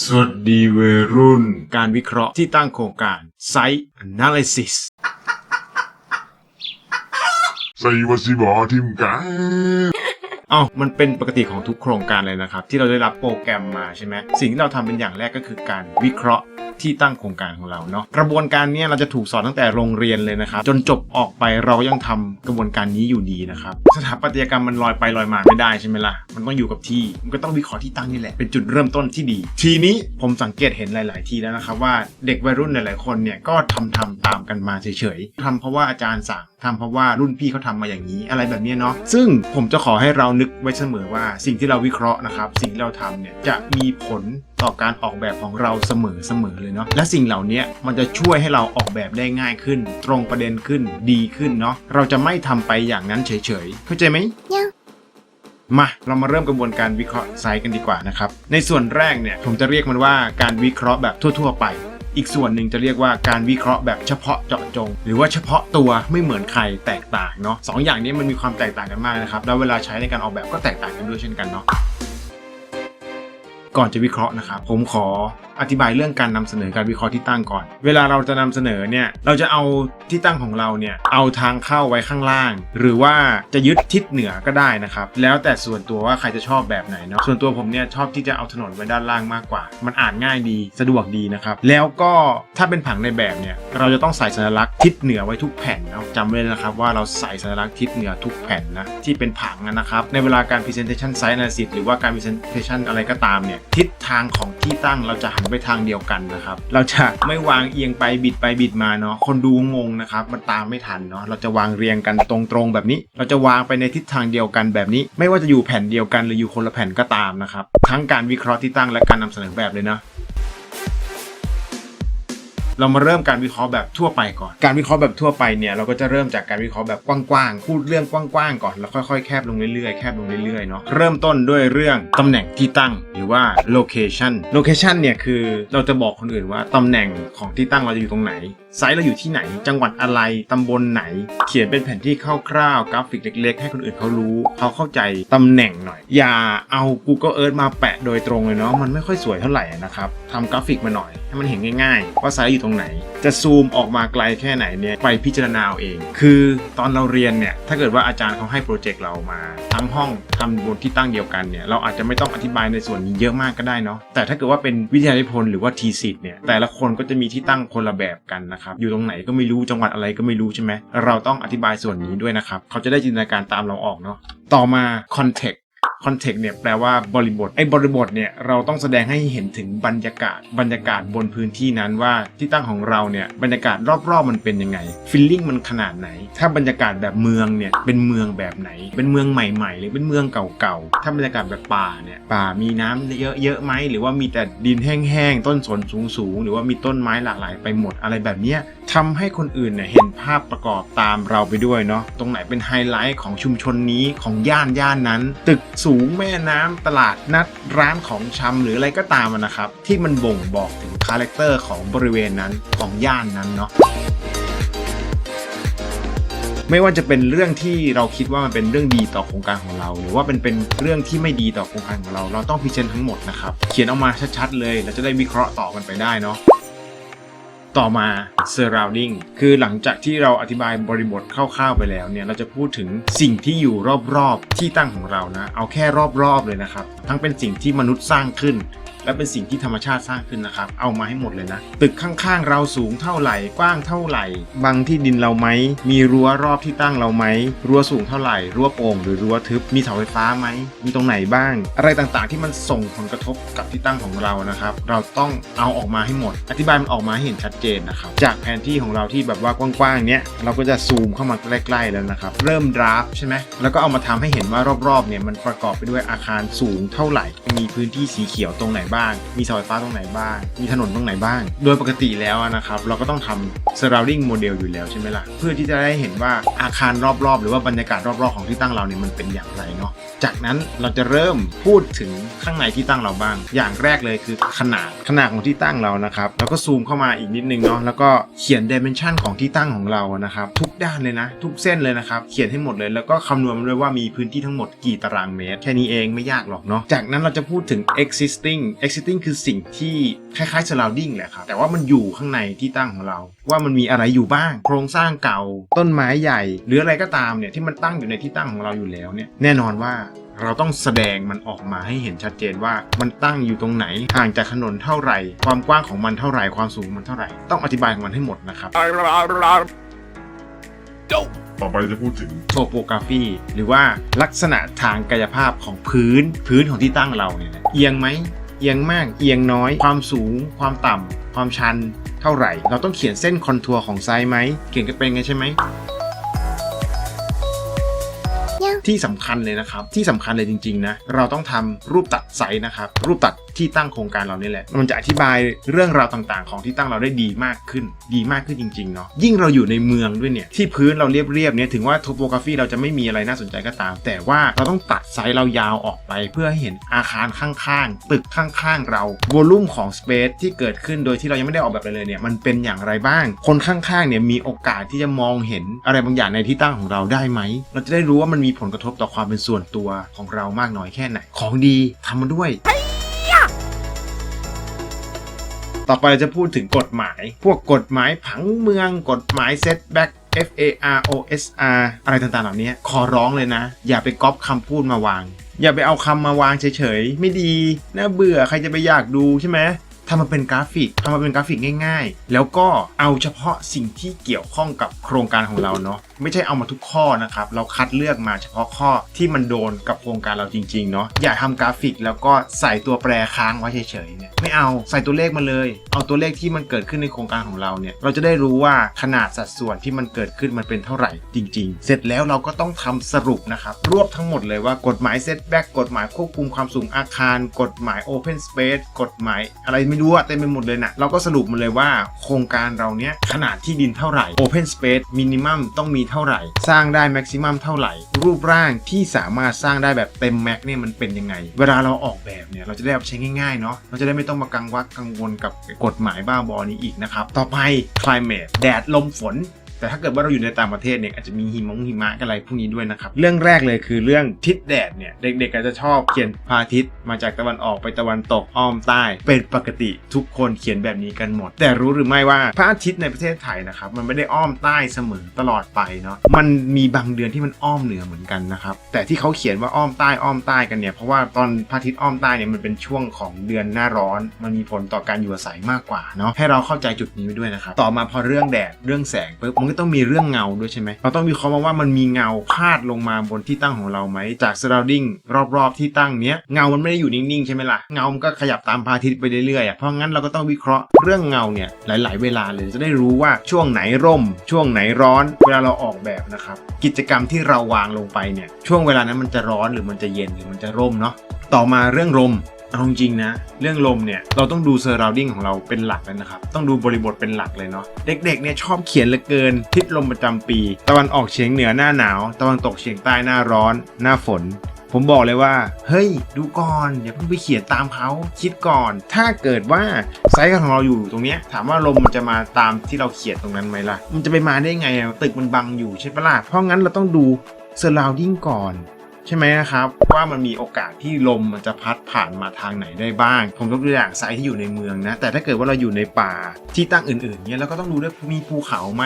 สวัสดีวัยรุ่น การวิเคราะห์ที่ตั้งโครงการ Site Analysis ใส่วาสิบอทิมกัน เอ้ามันเป็นปกติของทุกโครงการเลยนะครับ ที่เราได้รับโปรแกรมมาใช่ไหมสิ่งที่เราทำเป็นอย่างแรกก็คือการวิเคราะห์ ที่ตั้งโครงการของเราเนาะกระบวนการนี้เราจะถูกสอนตั้งแต่โรงเรียนเลยนะครับ จนจบออกไปเรายังทำกระบวนการนี้อยู่ดีนะครับสถาปัตยกรรมมันลอยไปลอยมาไม่ได้ใช่ไหมล่ะมันต้องอยู่กับที่มันก็ต้องวิเคราะห์ที่ตั้งนี่แหละเป็นจุดเริ่มต้นที่ดี ทีนี้ผมสังเกตเห็นหลาย ๆ ทีแล้วนะครับว่าเด็กวัยรุ่นหลาย ๆ คนเนี่ยก็ทำทำตามกันมาเฉย ๆทำเพราะว่าอาจารย์สั่งทำเพราะว่ารุ่นพี่เขาทำมาอย่างนี้อะไรแบบนี้เนาะซึ่งผมจะขอให้เรานึกไว้เสมอว่าสิ่งที่เราวิเคราะห์นะครับสิ่งที่เราทำเนี่ยจะมีผล ต่อการออกแบบของเราเสมอเสมอเลยเนาะและสิ่งเหล่านี้มันจะช่วยให้เราออกแบบได้ง่ายขึ้น ตรงประเด็นขึ้นดีขึ้นเนาะเราจะไม่ทำไปอย่างนั้นเฉยๆ เข้าใจไหมมาเรามาเริ่มกระบวนการวิเคราะห์ไซส์กันดีกว่านะครับ ในส่วนแรกเนี่ยผมจะเรียกมันว่าการวิเคราะห์แบบทั่ว ๆ ไป อีกส่วนหนึ่งจะเรียกว่าการวิเคราะห์แบบเฉพาะเจาะจง หรือว่าเฉพาะตัวไม่เหมือนใครแตกต่างเนาะสองอย่างนี้มันมีความแตกต่างกันมากนะครับแล้วเวลาใช้ในการออกแบบก็แตกต่างกันด้วยเช่นกันเนาะ ก่อนจะวิเคราะห์นะครับ ผมขออธิบายเรื่องการนำเสนอการวิเคราะห์ที่ตั้งก่อน เวลาเราจะนำเสนอเนี่ยเราจะเอาที่ตั้งของเราเนี่ยเอาทางเข้าไว้ข้างล่าง หรือว่าจะยึดทิศเหนือก็ได้นะครับ แล้วแต่ส่วนตัวว่าใครจะชอบแบบไหนเนาะส่วนตัวผมเนี่ยชอบที่จะเอาถนนไว้ด้านล่างมากกว่า มันอ่านง่ายดีสะดวกดีนะครับแล้วก็ถ้าเป็นผังในแบบเนี่ยเราจะต้องใส่สัญลักษณ์ทิศเหนือไว้ทุกแผ่นนะจำไว้นะครับว่าเราใส่สัญลักษณ์ทิศเหนือทุกแผ่นนะที่เป็นผังนะครับในเวลาการ presentation site analysis หรือว่าการ presentation อะไรก็ตามเนี่ยทิศทางของที่ตั้งเราจะหนไปทางเดียวกันนะครับ เราจะไม่วางเอียงไปบิดไปบิดมาเนาะคนดูงงนะครับ มันตามไม่ทันเนาะเราจะวางเรียงกันตรงๆแบบนี้ เราจะวางไปในทิศทางเดียวกันแบบนี้ ไม่ว่าจะอยู่แผ่นเดียวกันหรืออยู่คนละแผ่นก็ตามนะครับทั้งการวิเคราะห์ที่ตั้งและการนำเสนอแบบเลยนะ เรามาเริ่มการวิเคราะห์แบบทั่วไปก่อน การวิเคราะห์แบบทั่วไปเนี่ยเราก็จะเริ่มจากการวิเคราะห์แบบกว้างๆ พูดเรื่องกว้างๆก่อนแล้วค่อยๆ แคบลงเรื่อยๆ แคบลงเรื่อยๆ เนาะ เริ่มต้นด้วยเรื่องตำแหน่งที่ตั้งหรือว่า location location เนี่ยคือเราจะบอกคนอื่นว่าตำแหน่งของที่ตั้งเราจะอยู่ตรงไหน ไซต์เราอยู่ที่ไหน จังหวัดอะไร ตำบลไหน เขียนเป็นแผนที่คร่าวๆ กราฟิกเล็กๆ ให้คนอื่นเขารู้ เขาเข้าใจตำแหน่งหน่อย อย่าเอา Google Earth มาแปะโดยตรงเลยเนาะ มันไม่ค่อยสวยเท่าไหร่นะครับ ทำกราฟิกมาหน่อย ให้มันเห็นง่ายๆ ว่าไซต์อยู่ตรงไหน จะซูมออกมาไกลแค่ไหนเนี่ย ไปพิจารณาเอาเองคือตอนเราเรียนเนี่ย ถ้าเกิดว่าอาจารย์เขาให้โปรเจกต์เรามา ทั้งห้องทำบนที่ตั้งเดียวกันเนี่ย เราอาจจะไม่ต้องอธิบายในส่วนนี้เยอะมากก็ได้เนาะ แต่ถ้าเกิดว่าเป็นวิทยานิพนธ์หรือว่าทีสิทธ์เนี่ย แต่ละคนก็จะมีที่ตั้งคนละแบบกันนะครับอยู่ตรงไหนก็ไม่รู้จังหวัดอะไรก็ไม่รู้ใช่ไหมเราต้องอธิบายส่วนนี้ด้วยนะครับเขาจะได้จินตนาการตามเราออกเนาะต่อมา context คอนเทกต์เนี่ยแปลว่าบริบทไอ้บริบทเนี่ยเราต้องแสดงให้เห็นถึงบรรยากาศ บรรยากาศบนพื้นที่นั้นว่าที่ตั้งของเราเนี่ยบรรยากาศรอบๆมันเป็นยังไงฟิลลิ่งมันขนาดไหน ถ้าบรรยากาศแบบเมืองเนี่ยเป็นเมืองแบบไหน เป็นเมืองใหม่ๆ หรือเป็นเมืองเก่าๆถ้าบรรยากาศแบบป่าเนี่ยป่ามีน้ำเยอะๆไหมหรือว่ามีแต่ดินแห้งๆต้นสนสูงๆหรือว่ามีต้นไม้หลากหลายไปหมดอะไรแบบเนี้ยทำให้คนอื่นเนี่ยเห็นภาพประกอบตามเราไปด้วยเนาะตรงไหนเป็นไฮไลท์ของชุมชนนี้ของย่านย่านนั้น ตึกสูงแม่น้ำตลาดนัดร้านของชำหรืออะไรก็ตามนะครับ ที่มันบ่งบอกถึงคาแรคเตอร์ของบริเวณนั้นของย่านนั้นเนาะไม่ว่าจะเป็นเรื่องที่เราคิดว่ามันเป็นเรื่องดีต่อโครงการของเรา หรือว่าเป็นเป็นเรื่องที่ไม่ดีต่อโครงการของเรา เราต้องพิจารณาทั้งหมดนะครับ เขียนออกมาชัดๆเลย เราจะได้วิเคราะห์ต่อกันไปได้เนาะ ต่อมา surrounding คือหลังจากที่เราอธิบายบริบทคร่าวๆไปแล้วเนี่ย เราจะพูดถึงสิ่งที่อยู่รอบๆ ที่ตั้งของเรานะ เอาแค่รอบๆเลยนะครับ ทั้งเป็นสิ่งที่มนุษย์สร้างขึ้น และเป็นสิ่งที่ธรรมชาติสร้างขึ้นนะครับ เอามาให้หมดเลยนะ ตึกข้างๆ เราสูงเท่าไหร่ กว้างเท่าไหร่ บังที่ดินเราไหม มีรั้วรอบที่ตั้งเราไหม รั้วสูงเท่าไหร่ รั้วโป่งหรือรั้วทึบ มีเสาไฟฟ้าไหม มีตรงไหนบ้าง อะไรต่างๆ ที่มันส่งผลกระทบกับที่ตั้งของเรานะครับ เราต้องเอาออกมาให้หมด อธิบายมันออกมาให้เห็นชัดเจนนะครับ จากแผนที่ของเราที่แบบว่ากว้างๆ เนี้ย เราก็จะซูมเข้ามาใกล้ๆ แล้วนะครับ เริ่มดราฟใช่ไหมแล้วก็เอามาทำให้เห็นว่ารอบๆ เนี่ยมันประกอบไปด้วยอาคารสูงเท่าไหร่ มีพื้นที่สีเขียวตรงไหนบ้าง มีเสาไฟฟ้าตรงไหนบ้าง มีถนนตรงไหนบ้าง โดยปกติแล้วนะครับ เราก็ต้องทำ surrounding model อยู่แล้วใช่ไหมล่ะ เพื่อที่จะได้เห็นว่าอาคารรอบๆ หรือว่าบรรยากาศรอบๆ ของที่ตั้งเราเนี่ยมันเป็นอย่างไรเนาะ จากนั้นเราจะเริ่มพูดถึงข้างในที่ตั้งเราบ้าง อย่างแรกเลยคือขนาดขนาดของที่ตั้งเรานะครับแล้วก็ซูมเข้ามาอีกนิดนึงเนาะแล้วก็เขียนดิเมนชันของที่ตั้งของเรานะครับทุกด้านเลยนะ ทุกเส้นเลยนะครับ เขียนให้หมดเลยแล้วก็คำนวณด้วยว่ามีพื้นที่ทั้งหมดกี่ตารางเมตร แค่นี้เองไม่ยากหรอกเนาะจากนั้นเราจะพูดถึง existing existing คือสิ่งที่คล้ายๆ surrounding แหละครับแต่ว่ามันอยู่ข้างในที่ตั้งของเรา ว่ามันมีอะไรอยู่บ้าง โครงสร้างเก่าต้นไม้ใหญ่ หรืออะไรก็ตามเนี่ยที่มันตั้งอยู่ในที่ตั้งของเราอยู่แล้วเนี่ยแน่นอนว่าเราต้องแสดงมันออกมาให้เห็นชัดเจนว่ามันตั้งอยู่ตรงไหน ห่างจากถนนเท่าไหร่ ความกว้างของมันเท่าไหร่ ความสูงมันเท่าไหร่ ต้องอธิบายของมันให้หมดนะครับ ต่อไปจะพูดถึง โทโปกราฟีหรือว่าลักษณะทางกายภาพของพื้นพื้นของที่ตั้งเราเนี่ยนะเอียงไหมเอียงมากเอียงน้อย ความสูง ความต่ำความชันเท่าไหร่ เราต้องเขียนเส้นคอนทัวร์ของไซส์ไหมเขียนกันเป็นไงใช่ไหม ที่สำคัญเลยนะครับ ที่สำคัญเลยจริงๆนะเราต้องทำรูปตัดไซส์นะครับ รูปตัด ที่ตั้งโครงการเรานี่แหละ มันจะอธิบายเรื่องราวต่างๆ ของที่ตั้งเราได้ดีมากขึ้น ดีมากขึ้นจริงๆเนาะยิ่งเราอยู่ในเมืองด้วยเนี่ยที่พื้นเราเรียบๆเนี่ยถึงว่าโทโปกราฟีเราจะไม่มีอะไรน่าสนใจก็ตาม แต่ว่าเราต้องตัดไซส์เรายาวออกไปเพื่อให้เห็นอาคารข้างๆ ตึกข้างๆ เราวอลุ่มของสเปซที่เกิดขึ้นโดยที่เรายังไม่ได้ออกแบบเลยเนี่ยมันเป็นอย่างไรบ้าง คนข้างๆเนี่ยมีโอกาสที่จะมองเห็นอะไรบางอย่างในที่ตั้งของเราได้ไหม เราจะได้รู้ว่ามันมีผลกระทบต่อความเป็นส่วนตัวของเรามากน้อยแค่ไหน ของดีทำมาด้วย ต่อไปเราจะพูดถึงกฎหมาย พวกกฎหมายผังเมือง กฎหมาย setback F A R O S R อะไรต่างๆ เหล่านี้ขอร้องเลยนะ อย่าไปก๊อปคำพูดมาวาง อย่าไปเอาคำมาวางเฉยๆ ไม่ดีน่าเบื่อใครจะไปอยากดูใช่ไหมทำมาเป็นกราฟิกทำมาเป็นกราฟิกง่าย ๆ แล้วก็เอาเฉพาะสิ่งที่เกี่ยวข้องกับโครงการของเราเนาะ ไม่ใช่เอามาทุกข้อนะครับ เราคัดเลือกมาเฉพาะข้อที่มันโดนกับโครงการเราจริงๆเนาะอย่าทำกราฟิกแล้วก็ใส่ตัวแปรค้างไว้เฉยๆเนี่ยไม่เอาใส่ตัวเลขมาเลย เอาตัวเลขที่มันเกิดขึ้นในโครงการของเราเนี่ยเราจะได้รู้ว่าขนาดสัดส่วนที่มันเกิดขึ้นมันเป็นเท่าไหร่จริง ๆ เสร็จแล้วเราก็ต้องทำสรุปนะครับรวบทั้งหมดเลยว่ากฎหมาย setback กฎหมายควบคุมความสูงอาคาร กฎหมาย open space กฎหมาย อะไรไม่รู้อะเต็มไปหมดเลยนะเราก็สรุปมาเลยว่าโครงการเราเนี้ยขนาดที่ดินเท่าไหร่ open space minimum ต้องมีเท่าไหร่ สร้างได้แม็กซิมัมเท่าไหร่ รูปร่างที่สามารถสร้างได้แบบเต็มแม็กเนี่ยมันเป็นยังไง เวลาเราออกแบบเนี่ยเราจะได้ใช้ง่ายๆเนาะเราจะได้ไม่ต้องมากังวลกังวลกับกฎหมายบ้าบอนี้อีกนะครับต่อไป climate แดดลมฝน แต่ถ้าเกิดว่าเราอยู่ในต่างประเทศเนี่ยอาจจะมีหิมงหิมะอะไรพวกนี้ด้วยนะครับ เรื่องแรกเลยคือเรื่องทิศแดดเนี่ยเด็กๆอาจจะชอบเขียนพระอาทิตย์มาจากตะวันออกไปตะวันตกอ้อมใต้ เป็นปกติทุกคนเขียนแบบนี้กันหมด แต่รู้หรือไม่ว่าพระอาทิตย์ในประเทศไทยนะครับมันไม่ได้อ้อมใต้เสมอตลอดไปเนาะมันมีบางเดือนที่มันอ้อมเหนือเหมือนกันนะครับแต่ที่เขาเขียนว่าอ้อมใต้อ้อมใต้กันเนี่ยเพราะว่าตอนพระอาทิตย์อ้อมใต้เนี่ยมันเป็นช่วงของเดือนหน้าร้อน มันมีผลต่อการอยู่อาศัยมากกว่าเนาะให้เราเข้าใจจุดนี้ไว้ด้วยนะครับต่อมาพอเรื่องแดดเรื่องแสงปุ๊บมันก็ต้องมีเรื่องเงาด้วยใช่ไหมเราต้องวิเคราะห์มาว่ามันมีเงาพาดลงมาบนที่ตั้งของเราไหมจาก surrounding รอบๆที่ตั้งเนี้ยเงามันไม่ได้อยู่นิ่งๆใช่ไหมล่ะเงามันก็ขยับตามพระอาทิตย์ไปเรื่อยๆอะเพราะงั้นเราก็ต้องวิเคราะห์เรื่องเงาเนี่ยหลาย ๆ เวลาเลยจะได้รู้ว่าช่วงไหนร่ม ช่วงไหนร้อน เวลาเราออกแบบนะครับกิจกรรมที่เราวางลงไปเนี่ยช่วงเวลานั้นมันจะร้อนหรือมันจะเย็นหรือมันจะร่มเนาะต่อมาเรื่องลม เอาจริงๆนะ เรื่องลมเนี่ย เราต้องดู surrounding ของเราเป็นหลักเลยนะครับ ต้องดูบริบทเป็นหลักเลยเนาะเด็กๆเนี่ยชอบเขียนเหลือเกิน ทิศลมประจำปี ตะวันออกเฉียงเหนือหน้าหนาว ตะวันตกเฉียงใต้หน้าร้อน หน้าฝนผมบอกเลยว่า เฮ้ย ดูก่อนอย่าเพิ่งไปเขียนตามเขาคิดก่อน ถ้าเกิดว่าไซส์ของเราอยู่ตรงเนี้ยถามว่าลมมันจะมาตามที่เราเขียนตรงนั้นไหมล่ะ มันจะไปมาได้ไงตึกมันบังอยู่ใช่ปะล่ะเพราะงั้นเราต้องดู surrounding ก่อน ใช่ไหมนะครับ ว่ามันมีโอกาสที่ลมมันจะพัดผ่านมาทางไหนได้บ้าง ผมยกตัวอย่างไซต์ที่อยู่ในเมืองนะ แต่ถ้าเกิดว่าเราอยู่ในป่าที่ตั้งอื่นๆเนี่ยเราก็ต้องดูด้วยมีภูเขาไหม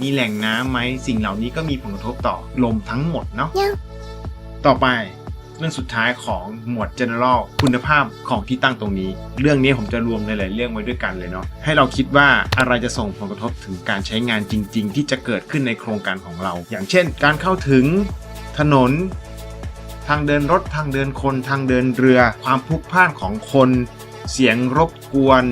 มีแหล่งน้ำไหมสิ่งเหล่านี้ก็มีผลกระทบต่อลมทั้งหมดเนาะต่อไปเรื่องสุดท้ายของหมวด general คุณภาพของที่ตั้งตรงนี้ เรื่องนี้ผมจะรวมในหลายๆเรื่องไว้ด้วยกันเลยเนาะให้เราคิดว่าอะไรจะส่งผลกระทบถึงการใช้งานจริง ๆ ที่จะเกิดขึ้นในโครงการของเรา อย่างเช่น การเข้าถึงถนน ทางเดินรถทางเดินคนทางเดินเรือ ความพลุกพล่านของคน เสียงรบกวน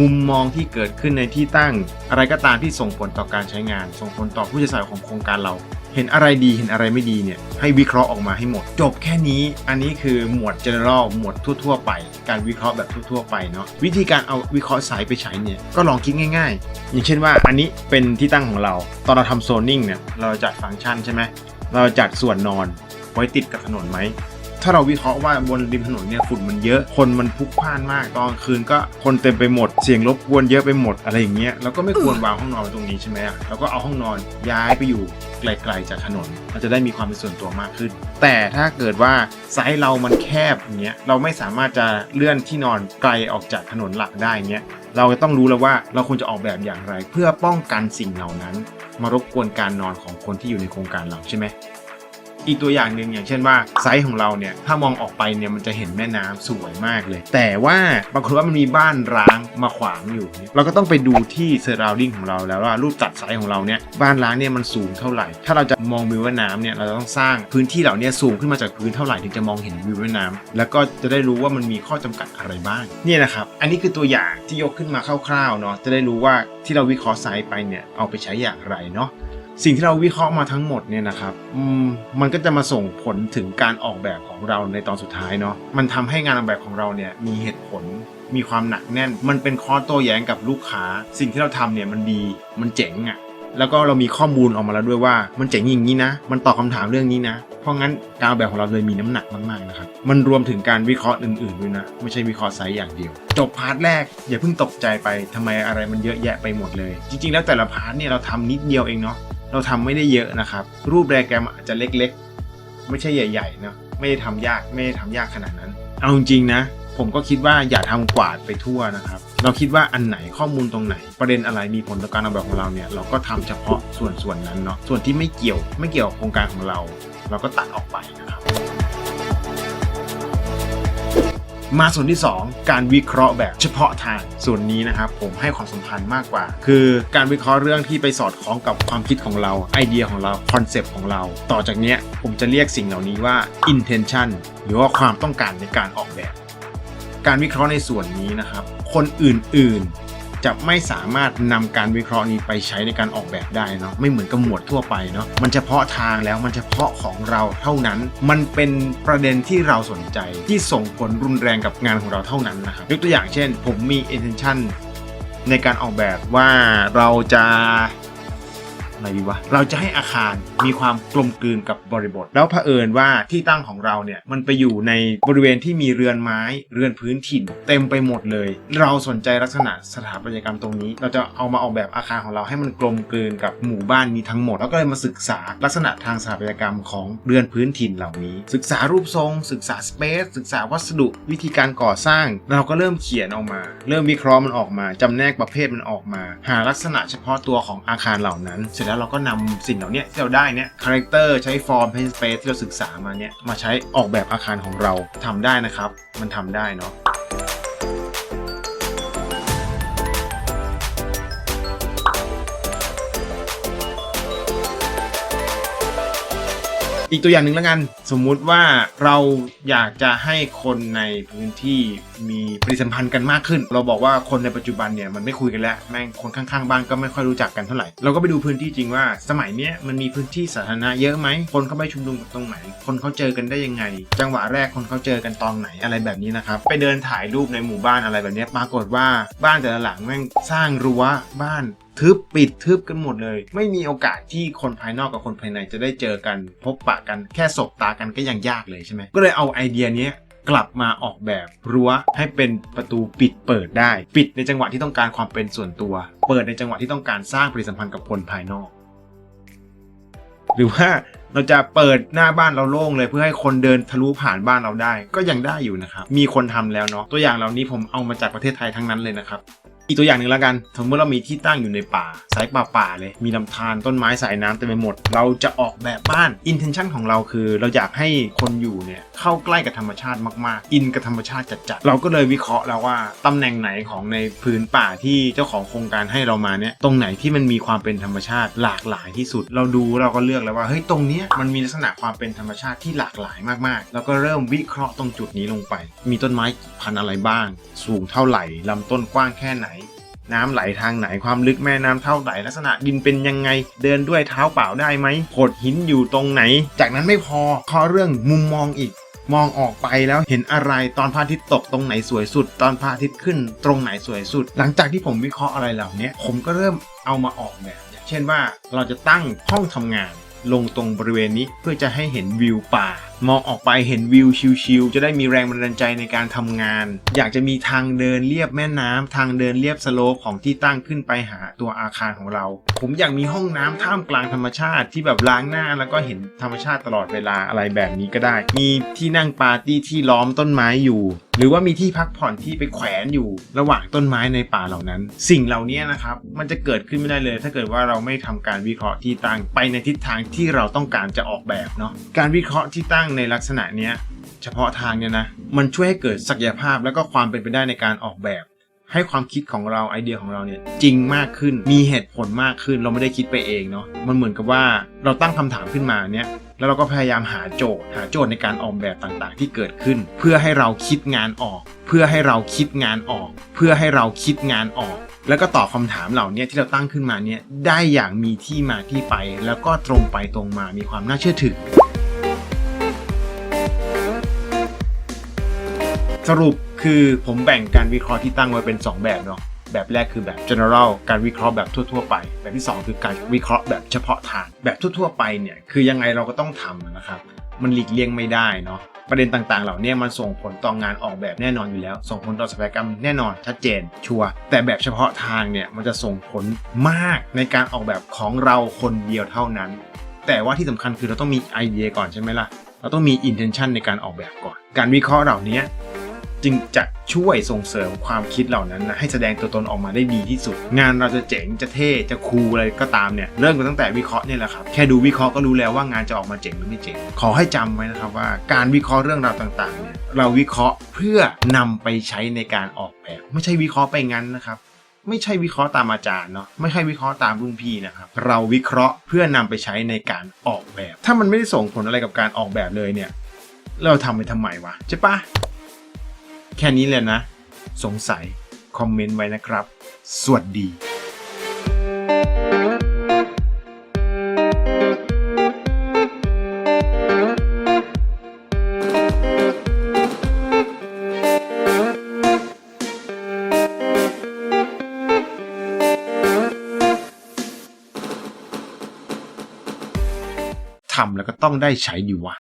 มุมมองที่เกิดขึ้นในที่ตั้ง อะไรก็ตามที่ส่งผลต่อการใช้งาน ส่งผลต่อผู้ใช้สายของโครงการเรา เห็นอะไรดีเห็นอะไรไม่ดีเนี่ยให้วิเคราะห์ออกมาให้หมด จบแค่นี้อันนี้คือหมวด general หมวดทั่ว ๆ ไป การวิเคราะห์แบบทั่ว ๆ ไปเนาะวิธีการเอาวิเคราะห์สายไปใช้เนี่ยก็ลองคิดง่าย ๆ อย่างเช่นว่าอันนี้เป็นที่ตั้งของเรา ตอนเราทำโซนนิ่งเนี่ยเราจัดฟังก์ชันใช่ไหมเราจัดส่วนนอน ไว้ติดกับถนนไหมถ้าเราวิเคราะห์ว่าบนริมถนนเนี่ยฝุ่นมันเยอะ คนมันพลุกพล่านมาก ตอนคืนก็คนเต็มไปหมด เสียงรบกวนเยอะไปหมดอะไรอย่างเงี้ยเราก็ไม่ควรวางห้องนอนตรงนี้ใช่ไหมอะเราก็เอาห้องนอนย้ายไปอยู่ไกลๆจากถนนมันจะได้มีความเป็นส่วนตัวมากขึ้น แต่ถ้าเกิดว่าไซส์เรามันแคบอย่างเงี้ย เราไม่สามารถจะเลื่อนที่นอนไกลออกจากถนนหลักได้เงี้ย เราจะต้องรู้แล้วว่าเราควรจะออกแบบอย่างไร เพื่อป้องกันสิ่งเหล่านั้น มารบกวนการนอนของคนที่อยู่ในโครงการเราใช่ไหม อีกตัวอย่างหนึ่งอย่างเช่นว่าไซส์ของเราเนี่ยถ้ามองออกไปเนี่ยมันจะเห็นแม่น้ำสวยมากเลย แต่ว่าบางคนว่ามันมีบ้านร้างมาขวางอยู่ เราก็ต้องไปดูที่เซอร์ราวดิ้งของเราแล้วว่ารูปตัดไซส์ของเราเนี่ยบ้านร้างเนี่ยมันสูงเท่าไหร่ ถ้าเราจะมองวิวแม่น้ำเนี่ยเราต้องสร้างพื้นที่เหล่านี้สูงขึ้นมาจากพื้นเท่าไหร่ถึงจะมองเห็นวิวแม่น้ำแล้วก็จะได้รู้ว่ามันมีข้อจำกัดอะไรบ้างเนี่ยนะครับอันนี้คือตัวอย่างที่ยกขึ้นมาคร่าวๆเนาะจะได้รู้ว่าที่เราวิเคราะห์ไซส์ไปเนี่ยเอาไปใช้อย่างไรเนาะ สิ่งที่เราวิเคราะห์มาทั้งหมดเนี่ยนะครับมมันก็จะมาส่งผลถึงการออกแบบของเราในตอนสุดท้ายเนาะมันทำให้งานออกแบบของเราเนี่ยมีเหตุผลมีความหนักแน่น มันเป็นข้อโต้แย้งกับลูกค้า สิ่งที่เราทำเนี่ยมันดีมันเจ๋งอะ่ะแล้วก็เรามีข้อมูลออกมาแล้วด้วยว่ามันเจ๋งอย่างนี้นะ มันตอบคาถามเรื่องนี้นะ เพราะงั้นการออกแบบของเราเลยมีน้ำหนักมากๆนะครับ มันรวมถึงการวิเคราะห์อื่นๆด้วยนะ ไม่ใช่วิเคราะห์ไซส์อย่างเดียว จบพาร์ทแรก อย่าเพิ่งตกใจไปทำไมอะไรมันเยอะแยะไปหมดเลย จริงๆ แล้วแต่ละพาร์ทเนี่ยเราทำนิดเดียวเองเนาะ เราทำไม่ได้เยอะนะครับ รูปแรแกรมอาจจะเล็กๆ ไม่ใช่ใหญ่ๆเนาะไม่ได้ทำยากไม่ได้ทำยากขนาดนั้น เอาจริงๆนะ ผมก็คิดว่าอย่าทำกวาดไปทั่วนะครับ เราคิดว่าอันไหนข้อมูลตรงไหน ประเด็นอะไรมีผลต่อการออกแบบของเราเนี่ยเราก็ทำเฉพาะส่วนส่วนๆนั้นเนาะส่วนที่ไม่เกี่ยวไม่เกี่ยวกับโครงการของเรา เราก็ตัดออกไปนะครับ มาส่วนที่ 2 การวิเคราะห์แบบเฉพาะทางส่วนนี้นะครับผมให้ความสำคัญมากกว่า คือการวิเคราะห์เรื่องที่ไปสอดคล้องกับความคิดของเราไอเดียของเราคอนเซปต์ของเรา ต่อจากนี้ผมจะเรียกสิ่งเหล่านี้ว่า intention หรือว่าความต้องการในการออกแบบ การวิเคราะห์ในส่วนนี้นะครับ คนอื่นๆ จะไม่สามารถนำการวิเคราะห์นี้ไปใช้ในการออกแบบได้เนาะไม่เหมือนกับหมวดทั่วไปเนาะมันเฉพาะทางแล้วมันเฉพาะของเราเท่านั้น มันเป็นประเด็นที่เราสนใจที่ส่งผลรุนแรงกับงานของเราเท่านั้นนะครับยกตัวอย่างเช่น ผมมี intention ในการออกแบบว่าเราจะอะไรดีวะเราจะให้อาคาร มีความกลมกลืนกับบริบท แล้วเผอิญว่าที่ตั้งของเราเนี่ยมันไปอยู่ในบริเวณที่มีเรือนไม้เรือนพื้นถิ่น เต็มไปหมดเลย เราสนใจลักษณะสถาปัตยกรรมตรงนี้ เราจะเอามาออกแบบอาคารของเราให้มันกลมกลืนกับหมู่บ้านนี้ทั้งหมด แล้วก็เลยมาศึกษาลักษณะทางสถาปัตยกรรมของเรือนพื้นถิ่นเหล่านี้ ศึกษารูปทรง ศึกษาสเปซศึกษาวัสดุวิธีการก่อสร้าง เราก็เริ่มเขียนออกมา เริ่มวิเคราะห์มันออกมาจำแนกประเภทมันออกมา หาลักษณะเฉพาะตัวของอาคารเหล่านั้น เสร็จแล้วเราก็นำสิ่งเหล่านี้ที่เราได้เนี่ยคาแรคเตอร์ใช้ฟอร์มเพนสเปซที่เราศึกษามาเนี่ยมาใช้ออกแบบอาคารของเราทำได้นะครับ มันทำได้เนาะ อีกตัวอย่างหนึ่งแล้วกัน สมมุติว่าเราอยากจะให้คนในพื้นที่มีปฏิสัมพันธ์กันมากขึ้น เราบอกว่าคนในปัจจุบันเนี่ยมันไม่คุยกันแล้วแม่งคนข้างๆบ้านก็ไม่ค่อยรู้จักกันเท่าไหร่เราก็ไปดูพื้นที่จริงว่า สมัยเนี้ยมันมีพื้นที่สาธารณะเยอะไหมคนเข้าไปชุมนุมตรงไหน คนเขาเจอกันได้ยังไง จังหวะแรกคนเขาเจอกันตอนไหนอะไรแบบนี้นะครับไปเดินถ่ายรูปในหมู่บ้านอะไรแบบนี้ปรากฏว่าบ้านแต่ละหลังแม่งสร้างรั้วบ้าน ทึบปิดทึบกันหมดเลย ไม่มีโอกาสที่คนภายนอกกับคนภายในจะได้เจอกัน พบปะกันแค่สบตากันก็ยังยากเลยใช่ไหมก็เลยเอาไอเดียนี้กลับมาออกแบบรั้วให้เป็นประตูปิดเปิดได้ ปิดในจังหวะที่ต้องการความเป็นส่วนตัว เปิดในจังหวะที่ต้องการสร้างปฏิสัมพันธ์กับคนภายนอก หรือว่าเราจะเปิดหน้าบ้านเราโล่งเลยเพื่อให้คนเดินทะลุผ่านบ้านเราได้ ก็ยังได้อยู่นะครับ มีคนทำแล้วเนาะตัวอย่างเหล่านี้ผมเอามาจากประเทศไทยทั้งนั้นเลยนะครับ อีกตัวอย่างหนึ่งแล้วกันสมมติเรามีที่ตั้งอยู่ในป่า สายป่าป่าเลย มีลำธารต้นไม้สายน้ำเต็มไปหมด เราจะออกแบบบ้าน intention ของเราคือ เราอยากให้คนอยู่เนี่ยเข้าใกล้กับธรรมชาติมากๆ อินกับธรรมชาติจัดๆ เราก็เลยวิเคราะห์แล้วว่าตำแหน่งไหนของในพื้นป่าที่เจ้าของโครงการให้เรามาเนี่ย ตรงไหนที่มันมีความเป็นธรรมชาติหลากหลายที่สุด เราดูเราก็เลือกแล้วว่าเฮ้ยตรงเนี้ยมันมีลักษณะความเป็นธรรมชาติที่หลากหลายมากๆ แล้วก็เริ่มวิเคราะห์ตรงจุดนี้ลงไป มีต้นไม้พันธุ์อะไรบ้าง สูงเท่าไหร่ลำต้นกว้างแค่ไหน น้ำไหลทางไหนความลึกแม่น้ำเท่าไหร่ลักษณะดินเป็นยังไง เดินด้วยเท้าเปล่าได้ไหมโขดหินอยู่ตรงไหน จากนั้นไม่พอข้อเรื่องมุมมองอีกมองออกไปแล้วเห็นอะไรตอนพระอาทิตย์ตกตรงไหนสวยสุด ตอนพระอาทิตย์ขึ้นตรงไหนสวยสุด หลังจากที่ผมวิเคราะห์อะไรเหล่านี้ผมก็เริ่มเอามาออกแบบอย่างเช่นว่าเราจะตั้งห้องทำงานลงตรงบริเวณนี้เพื่อจะให้เห็นวิวป่า มองออกไปเห็นวิวชิลๆจะได้มีแรงบันดาลใจในการทำงาน อยากจะมีทางเดินเลียบแม่น้ำทางเดินเลียบสโลปของที่ตั้งขึ้นไปหาตัวอาคารของเรา ผมอยากมีห้องน้ำท่ามกลางธรรมชาติที่แบบล้างหน้าแล้วก็เห็นธรรมชาติตลอดเวลาอะไรแบบนี้ก็ได้ มีที่นั่งปาร์ตี้ที่ล้อมต้นไม้อยู่ หรือว่ามีที่พักผ่อนที่ไปแขวนอยู่ระหว่างต้นไม้ในป่าเหล่านั้น สิ่งเหล่านี้นะครับมันจะเกิดขึ้นไม่ได้เลย ถ้าเกิดว่าเราไม่ทำการวิเคราะห์ที่ตั้งไปในทิศทางที่เราต้องการจะออกแบบเนาะการวิเคราะห์ที่ตั้งในลักษณะเนี้ยเฉพาะทางเนี่ยนะ มันช่วยให้เกิดศักยภาพแล้วก็ความเป็นไปได้ในการออกแบบ ให้ความคิดของเราไอเดียของเราเนี่ยจริงมากขึ้น มีเหตุผลมากขึ้น เราไม่ได้คิดไปเองเนาะ มันเหมือนกับว่าเราตั้งคำถามขึ้นมาเนี่ย แล้วเราก็พยายามหาโจทย์ หาโจทย์ในการออกแบบต่างๆ ที่เกิดขึ้น เพื่อให้เราคิดงานออก เพื่อให้เราคิดงานออก เพื่อให้เราคิดงานออกแล้วก็ตอบคำถามเหล่านี้ที่เราตั้งขึ้นมาเนี่ยได้อย่างมีที่มาที่ไป แล้วก็ตรงไปตรงมามีความน่าเชื่อถือ สรุปคือผมแบ่งการวิเคราะห์ที่ตั้งไว้เป็น 2 แบบเนาะแบบแรกคือแบบ general การวิเคราะห์แบบทั่ว ๆ ไป แบบที่ 2 คือการวิเคราะห์แบบเฉพาะทาง แบบทั่ว ๆ ไปเนี่ยคือยังไงเราก็ต้องทำนะครับมันหลีกเลี่ยงไม่ได้เนาะประเด็นต่างๆ เหล่านี้มันส่งผลต่องานออกแบบแน่นอนอยู่แล้ว ส่งผลต่อสถาปัตยกรรมแน่นอนชัดเจน ชัวร์แต่แบบเฉพาะทางเนี่ยมันจะส่งผลมากในการออกแบบของเราคนเดียวเท่านั้น แต่ว่าที่สำคัญคือเราต้องมีไอเดียก่อนใช่ไหมล่ะเราต้องมี intention ในการออกแบบก่อน การวิเคราะห์เหล่านี้ จึงจะช่วยส่งเสริมความคิดเหล่านั้นนะให้แสดงตัวตนออกมาได้ดีที่สุด งานเราจะเจ๋งจะเท่จะคูลอะไรก็ตามเนี่ยเริ่มกันตั้งแต่วิเคราะห์เนี่ยแหละครับแค่ดูวิเคราะห์ก็รู้แล้วว่างานจะออกมาเจ๋งหรือไม่เจ๋งขอให้จำไว้นะครับว่าการวิเคราะห์เรื่องราวต่างๆเนี่ยเราวิเคราะห์เพื่อนำไปใช้ในการออกแบบ ไม่ใช่วิเคราะห์ไปงั้นนะครับไม่ใช่วิเคราะห์ตามอาจารย์เนาะไม่ใช่วิเคราะห์ตามรุ่นพี่นะครับ เราวิเคราะห์เพื่อนำไปใช้ในการออกแบบ ถ้ามันไม่ได้ส่งผลอะไรกับการออกแบบเลยเนี่ย เราทำไปทำไมวะใช่ปะ แค่นี้เลยนะ สงสัยคอมเมนต์ไว้นะครับ สวัสดีทำแล้วก็ต้องได้ใช้ดีวะ